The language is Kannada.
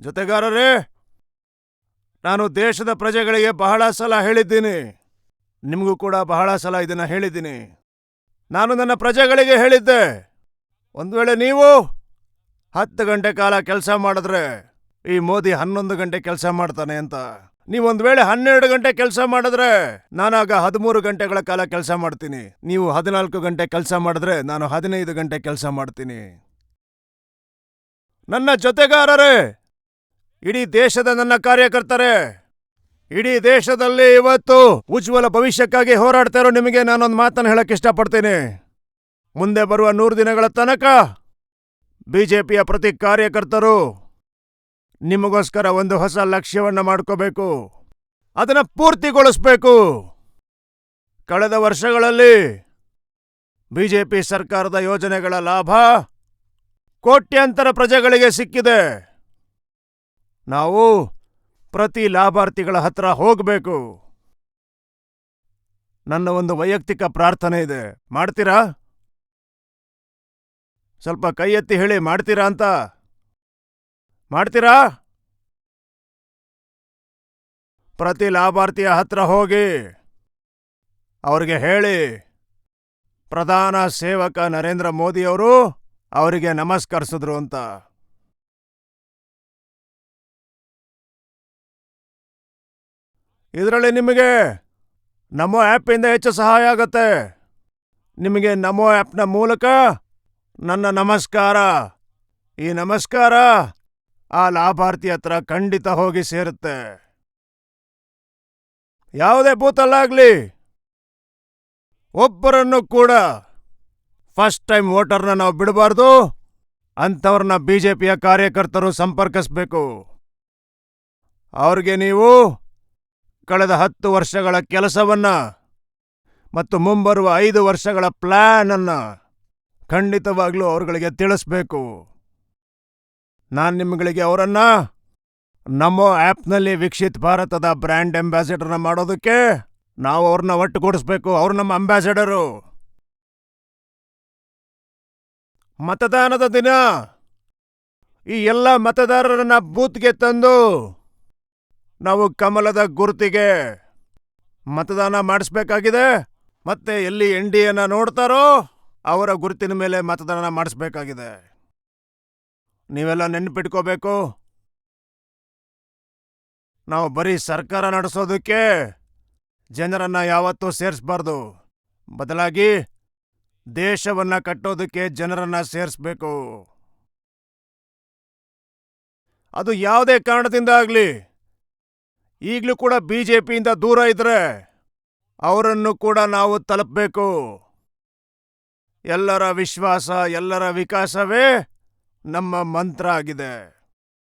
ಜೊತೆಗಾರರೇ, ನಾನು ದೇಶದ ಪ್ರಜೆಗಳಿಗೆ ಬಹಳ ಸಲ ಹೇಳಿದ್ದೀನಿ. ನಿಮಗೂ ಕೂಡ ಬಹಳ ಸಲ ಇದನ್ನ ಹೇಳಿದ್ದೀನಿ. ನಾನು ನನ್ನ ಪ್ರಜೆಗಳಿಗೆ ಹೇಳಿದ್ದೆ. ಒಂದು ವೇಳೆ ನೀವು ಹತ್ತು ಗಂಟೆ ಕಾಲ ಕೆಲಸ ಮಾಡಿದ್ರೆ ಈ ಮೋದಿ ಹನ್ನೊಂದು ಗಂಟೆ ಕೆಲಸ ಮಾಡ್ತಾನೆ ಅಂತ. ನೀವೊಂದು ವೇಳೆ ಹನ್ನೆರಡು ಗಂಟೆ ಕೆಲಸ ಮಾಡಿದ್ರೆ ನಾನಾಗ ಹದಿಮೂರು ಗಂಟೆಗಳ ಕಾಲ ಕೆಲಸ ಮಾಡ್ತೀನಿ. ನೀವು ಹದಿನಾಲ್ಕು ಗಂಟೆ ಕೆಲಸ ಮಾಡಿದ್ರೆ ನಾನು ಹದಿನೈದು ಗಂಟೆ ಕೆಲಸ ಮಾಡ್ತೀನಿ. ನನ್ನ ಜೊತೆಗಾರರೇ ಇಡೀ ದೇಶದ ನನ್ನ ಕಾರ್ಯಕರ್ತರೇ, ಇಡೀ ದೇಶದಲ್ಲಿ ಇವತ್ತು ಉಜ್ವಲ ಭವಿಷ್ಯಕ್ಕಾಗಿ ಹೋರಾಡ್ತಾ ಇರೋ ನಿಮಗೆ ನಾನೊಂದು ಮಾತನ್ನು ಹೇಳಕ್ಕೆ ಇಷ್ಟಪಡ್ತೀನಿ. ಮುಂದೆ ಬರುವ ನೂರು ದಿನಗಳ ತನಕ ಬಿ ಜೆ ಪಿಯ ಪ್ರತಿ ಕಾರ್ಯಕರ್ತರು ನಿಮಗೋಸ್ಕರ ಒಂದು ಹೊಸ ಲಕ್ಷ್ಯವನ್ನ ಮಾಡ್ಕೋಬೇಕು. ಅದನ್ನ ಪೂರ್ತಿಗೊಳಿಸ್ಬೇಕು. ಕಳೆದ ವರ್ಷಗಳಲ್ಲಿ ಬಿಜೆಪಿ ಸರ್ಕಾರದ ಯೋಜನೆಗಳ ಲಾಭ ಕೋಟ್ಯಂತರ ಪ್ರಜೆಗಳಿಗೆ ಸಿಕ್ಕಿದೆ. ನಾವು ಪ್ರತಿ ಲಾಭಾರ್ಥಿಗಳ ಹತ್ರ ಹೋಗಬೇಕು. ನನ್ನ ಒಂದು ವೈಯಕ್ತಿಕ ಪ್ರಾರ್ಥನೆ ಇದೆ. ಮಾಡ್ತೀರಾ? ಸ್ವಲ್ಪ ಕೈ ಎತ್ತಿ ಹೇಳಿ, ಮಾಡ್ತೀರಾ ಅಂತ? ಮಾಡ್ತೀರಾ? ಪ್ರತಿ ಲಾಭಾರ್ಥಿಯ ಹತ್ರ ಹೋಗಿ, ಅವರಿಗೆ ಹೇಳಿ. ಪ್ರಧಾನ ಸೇವಕ ನರೇಂದ್ರ ಮೋದಿಯವರು ಅವರಿಗೆ ನಮಸ್ಕರಿಸಿದ್ರು ಅಂತ. ಇದರಲ್ಲಿ ನಿಮಗೆ ನಮೋ ಆ್ಯಪಿಂದ ಹೆಚ್ಚು ಸಹಾಯ ಆಗತ್ತೆ. ನಿಮಗೆ ನಮೋ ಆ್ಯಪ್ನ ಮೂಲಕ ನನ್ನ ನಮಸ್ಕಾರ. ಈ ನಮಸ್ಕಾರ ಆ ಲಾಭಾರ್ಥಿ ಹತ್ರ ಖಂಡಿತ ಹೋಗಿ ಸೇರುತ್ತೆ. ಯಾವುದೇ ಬೂತಲ್ಲಾಗಲಿ ಒಬ್ಬರನ್ನು ಕೂಡ ಫಸ್ಟ್ ಟೈಮ್ ವೋಟರ್ನ ನಾವು ಬಿಡಬಾರ್ದು. ಅಂಥವ್ರನ್ನ ಪಿಯ ಕಾರ್ಯಕರ್ತರು ಸಂಪರ್ಕಿಸಬೇಕು. ಅವ್ರಿಗೆ ನೀವು ಕಳೆದ ಹತ್ತು ವರ್ಷಗಳ ಕೆಲಸವನ್ನ ಮತ್ತು ಮುಂಬರುವ ಐದು ವರ್ಷಗಳ ಪ್ಲಾನ್ ಅನ್ನ ಖಂಡಿತವಾಗ್ಲೂ ಅವರುಗಳಿಗೆ ತಿಳಿಸ್ಬೇಕು. ನಾನು ನಿಮ್ಗಳಿಗೆ ಅವರನ್ನ ನಮೋ ಆ್ಯಪ್ನಲ್ಲಿ ವೀಕ್ಷಿತ್ ಭಾರತದ ಬ್ರ್ಯಾಂಡ್ ಅಂಬಾಸಿಡರ್ನ ಮಾಡೋದಕ್ಕೆ ನಾವು ಅವ್ರನ್ನ ಒಟ್ಟುಗೂಡಿಸ್ಬೇಕು ಅವ್ರು ನಮ್ಮ ಅಂಬಾಸಿಡರು. ಮತದಾನದ ದಿನ ಈ ಎಲ್ಲ ಮತದಾರರನ್ನ ಬೂತ್ಗೆ ತಂದು ನಾವು ಕಮಲದ ಗುರುತಿಗೆ ಮತದಾನ ಮಾಡಿಸ್ಬೇಕಾಗಿದೆ. ಮತ್ತೆ ಎಲ್ಲಿ ಎನ್ ಡಿ ಎನ ನೋಡ್ತಾರೋ ಅವರ ಗುರುತಿನ ಮೇಲೆ ಮತದಾನ ಮಾಡಿಸ್ಬೇಕಾಗಿದೆ. ನೀವೆಲ್ಲ ನೆನ್ಪಿಟ್ಕೋಬೇಕು. ನಾವು ಬರೀ ಸರ್ಕಾರ ನಡೆಸೋದಕ್ಕೆ ಜನರನ್ನ ಯಾವತ್ತೂ ಸೇರಿಸ್ಬಾರ್ದು. ಬದಲಾಗಿ ದೇಶವನ್ನ ಕಟ್ಟೋದಕ್ಕೆ ಜನರನ್ನ ಸೇರಿಸ್ಬೇಕು. ಅದು ಯಾವುದೇ ಕಾರಣದಿಂದ ಆಗ್ಲಿ. ಈಗಲೂ ಕೂಡ ಬಿಜೆಪಿಯಿಂದ ದೂರ ಇದ್ರೆ ಅವರನ್ನು ಕೂಡ ನಾವು ತಲುಪಬೇಕು. ಎಲ್ಲರ ವಿಶ್ವಾಸ, ಎಲ್ಲರ ವಿಕಾಸವೇ ನಮ್ಮ ಮಂತ್ರ ಆಗಿದೆ.